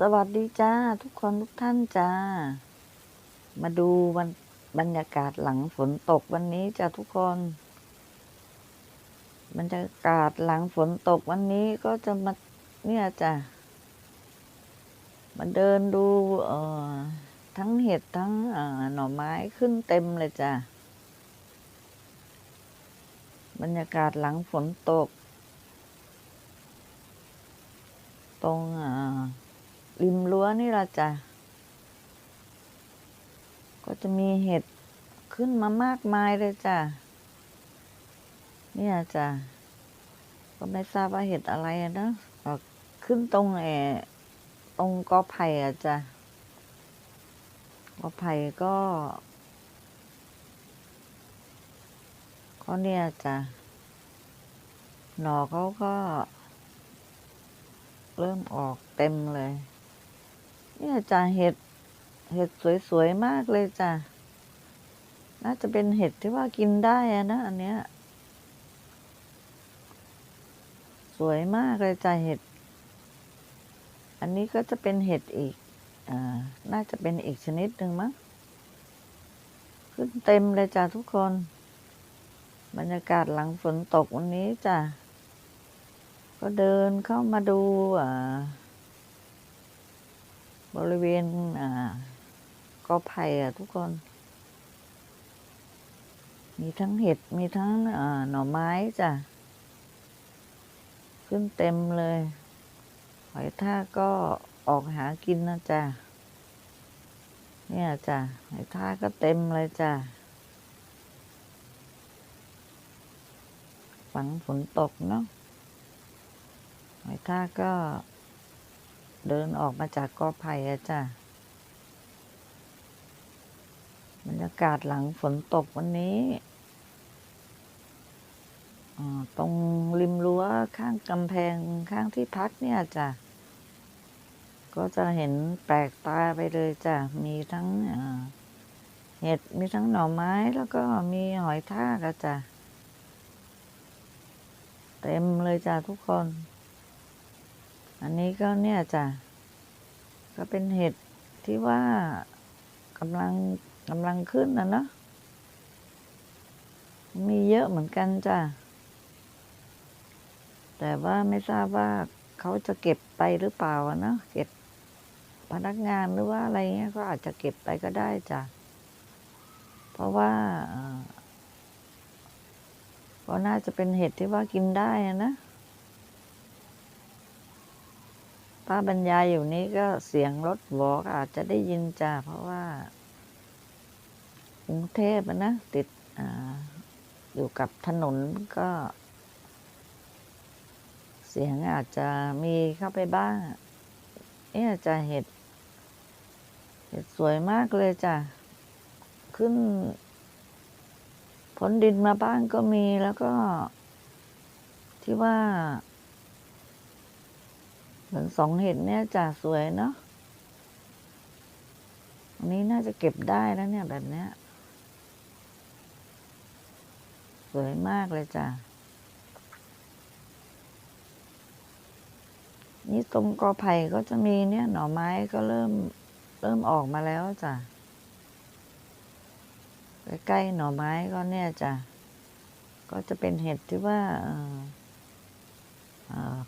สวัสดีจ้าทุกคนทุกท่านจ้า มาดูวันบรรยากาศหลังฝนตกวันนี้จ้าทุกคน บรรยากาศหลังฝนตกวันนี้ก็จะมาเนี่ยจ้ะมาเดินดูเอ่อทั้งเห็ดทั้งเอ่อหน่อไม้ขึ้นเต็มเลยจ้ะบรรยากาศหลังฝนตก ตรงอ่า นี่ละจ้ะ ก็จะมีเห็ดขึ้นมามากมายเลยจ้ะ เนี่ยจ้ะ ก็ไม่ทราบว่าเห็ดอะไรนะก็ขึ้นตรงแอตรงกอไผ่อะจ้ะกอไผ่ก็ก็เนี่ยจ้ะ หน่อเขาก็ เริ่มออกเต็มเลย เนี่ยจ้ะเห็ด เห็ดสวยๆมากเลยจ้ะ น่าจะเป็นเห็ดที่ว่ากินได้อะนะอันเนี้ย สวยมากเลยจ้ะเห็ด อันนี้ก็จะเป็นเห็ดอีก อ่า น่าจะเป็นอีกชนิดหนึ่งมั้ง ขึ้นเต็มเลยจ้ะทุกคน บรรยากาศหลังฝนตกวันนี้จ้ะ ก็เดินเข้ามาดูอ่า บริเวณอ่ากอไผ่อะทุกคน มีทั้งเห็ด มีทั้งอ่าหน่อไม้จ้ะ ขึ้นเต็มเลย หอยทากก็ออกหากินนะจ้ะ เนี่ยจ้ะ หอยทากก็เต็มเลยจ้ะ ฝังฝนตกเนาะหอยทากก็ เดินออกมาจากกอไผ่อะจ้ะบรรยากาศหลังฝนตกวันนี้ตรงริมรั้วข้างกำแพงข้างที่พักเนี่ยจ้ะ ก็จะเห็นแปลกตาไปเลยจ้ะ มีทั้งเห็ดมีทั้งหน่อไม้แล้วก็มีหอยทากอะจ้ะ เต็มเลยจ้ะทุกคน อันนี้ก็เนี่ยจ้ะก็เป็นเห็ดที่ว่ากำลังกำลังขึ้นนะเนาะมีเยอะเหมือนกันจ้ะ แต่ว่าไม่ทราบว่าเขาจะเก็บไปหรือเปล่าเนาะเก็บพนักงานหรือว่าอะไรเงี้ยก็อาจจะเก็บไปก็ได้จ้ะ เพราะว่าก็น่าจะเป็นเห็ดที่ว่ากินได้นะ ป้าบรรยายอยู่นี้ก็เสียงรถหวอก็อาจจะได้ยินจ้าเพราะว่ากรุงเทพนะ ติดออยู่กับถนนก็ เสียงอาจจะมีเข้าไปบ้างเนี่ยจะเห็ด เห็ดสวยมากเลยจ้ะ ขึ้นพ้นดินมาบ้างก็มีแล้วก็ที่ว่า เหมือนสองเห็ดเนี่ยจ้ะสวยเนาะอันนี้น่าจะเก็บได้แล้วเนี่ยแบบเนี้ย สวยมากเลยจ้ะนี่ตรงกอไผ่ก็จะมีเนี่ยหน่อไม้ก็เริ่มเริ่มออกมาแล้วจ้ะใกล้ๆหน่อไม้ก็เนี่ยจ้ะก็จะเป็นเห็ดที่ว่า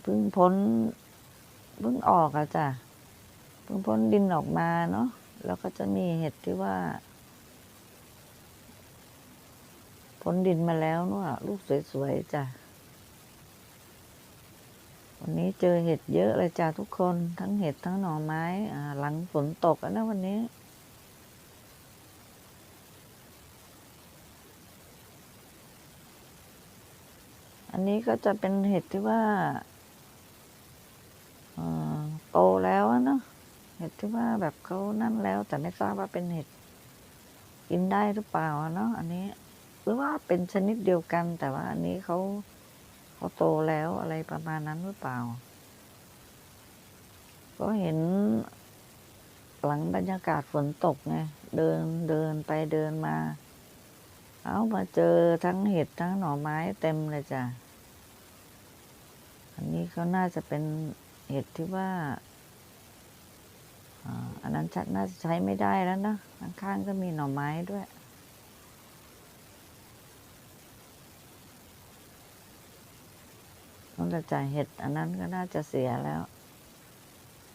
เพิ่งพ้น เพิ่งออกอะจ้ะเพิ่งพ้นดินออกมาเนาะแล้วก็จะมีเห็ดที่ว่าพ้นดินมาแล้วเนาะลูกสวยๆจ้ะวันนี้เจอเห็ดเยอะเลยจ้ะทุกคน ทั้งเห็ดทั้งหน่อไม้อ่าหลังฝนตกอะนะวันนี้ อันนี้ก็จะเป็นเห็ดที่ว่าเอ่อโตแล้วอะเนาะ เห็ด ที่ว่าแบบเขานั่นแล้วแต่ไม่ทราบว่าเป็นเห็ดกินได้หรือเปล่าเนาะอันนี้ หรือว่าเป็นชนิดเดียวกัน แต่ว่าอันนี้เขาเขาโตแล้วอะไรประมาณนั้นหรือเปล่า ก็เห็นหลังบรรยากาศฝนตกไงเดินเดินไปเดินมา เอามาเจอทั้งเห็ดทั้งหน่อไม้เต็มเลยจ้ะอันนี้เขาน่าจะเป็นเห็ดที่ว่า ชัดน่าจะใช้ไม่ได้แล้วนะข้างๆก็มีหน่อไม้ด้วยต้องจ่ายเห็ดอันนั้นก็น่าจะเสียแล้ว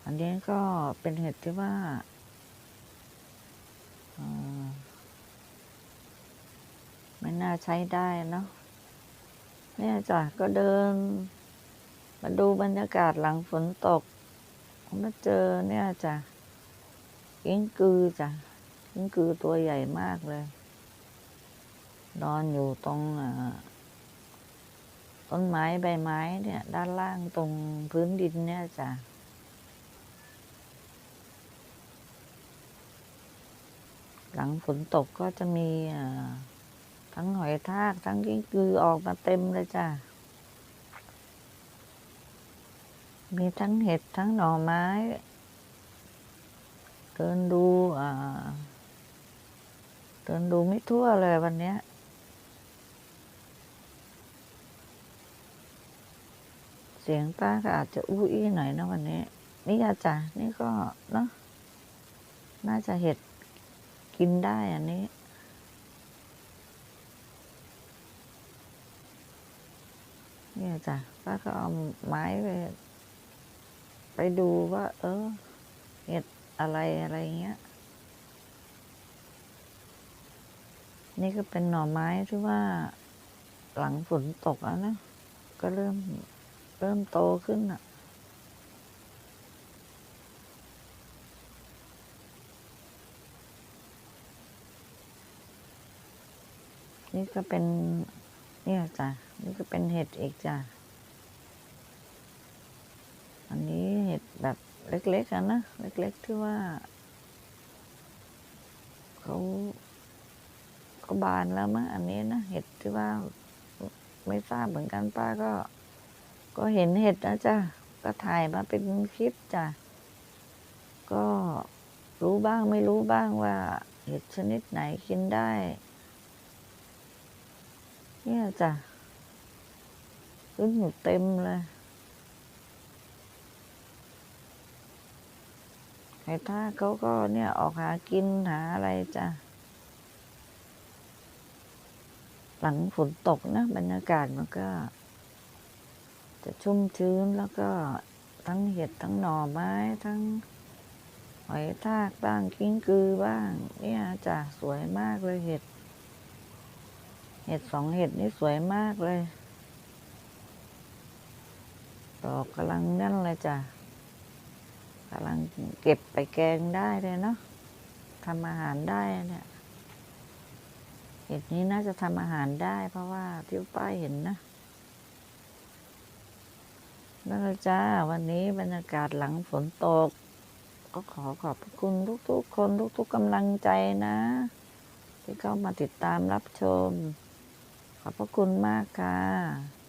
อันนี้ก็เป็นเห็ดที่ว่าอ่าไม่น่าใช้ได้เนาะเนี่ยจ้ะก็เดิน มาดูบรรยากาศหลังฝนตกมาเจอเนี่ยจ้ะ กิ้งกือจ้ะกิ้งกือตัวใหญ่มากเลย นอนอยู่ตรงต้นไม้ใบไม้เนี่ย ด้านล่างตรงพื้นดินเนี่ยจ้ะหลังฝนตกก็จะมีทั้งหอยทากทั้งกิ้งกือออกมาเต็มเลยจ้ะ มีทั้งเห็ดทั้งหน่อไม้ ดินดูอ่าเดินดูไม่ทั่วเลยวันเนี้ยเสียงป้าก็อาจจะอู้อี้หน่อยนะวันนี้ นี่อาจ้ะนี่ก็เนาะน่าจะเห็ดกินได้อันนี้เนี่ยจ้ะป้าก็เอาไม้ไป ไปดูว่า เออ เห็ด อะไรอะไรเงี้ย นี่ก็เป็นหน่อไม้ที่ว่าหลังฝนตกแล้วนะ ก็เริ่มเริ่มโตขึ้นอะนี่ก็เป็น เนี่ยจ้ะ นี่ก็เป็นเห็ดอีกจ้ะ อันนี้เห็ดแบบ เล็กๆอะนะเล็ก ๆ ที่ว่าเขาเขาบานแล้วมั้งอันนี้นะเห็ดที่ว่าไม่ทราบเหมือนกันป้าก็ ก็เห็นเห็ดนะจ้ะก็ถ่ายมาเป็นคลิปจ้ะก็รู้บ้างไม่รู้บ้างว่า เห็ดชนิดไหนกินได้ เนี่ยจ้ะขึ้นอยู่เต็มเลย ไอ้ท่าเขาก็เนี่ยออกหากินหาอะไรจ้ะ หลังฝนตกนะบรรยากาศมันก็ จะชุ่มชื้นแล้วก็ทั้งเห็ดทั้งหน่อไม้ทั้งหอยทากบ้างกิ้งกือบ้าง เนี่ยจ้ะสวยมากเลยเห็ด เห็ดสองเห็ดนี่สวยมากเลยดอกกำลังนั่นเลยจ้ะ กำลังเก็บไปแกงได้เลยเนาะทำอาหารได้เนี่ยเห็ดนี้น่าจะทำอาหารได้เพราะว่าที่ป้าเห็นนะนั่นแหละจ้า วันนี้บรรยากาศหลังฝนตก ก็ขอขอบคุณทุกๆ คนทุกๆกำลังใจนะ ที่เข้ามาติดตามรับชม ขอบพระคุณมากค่ะ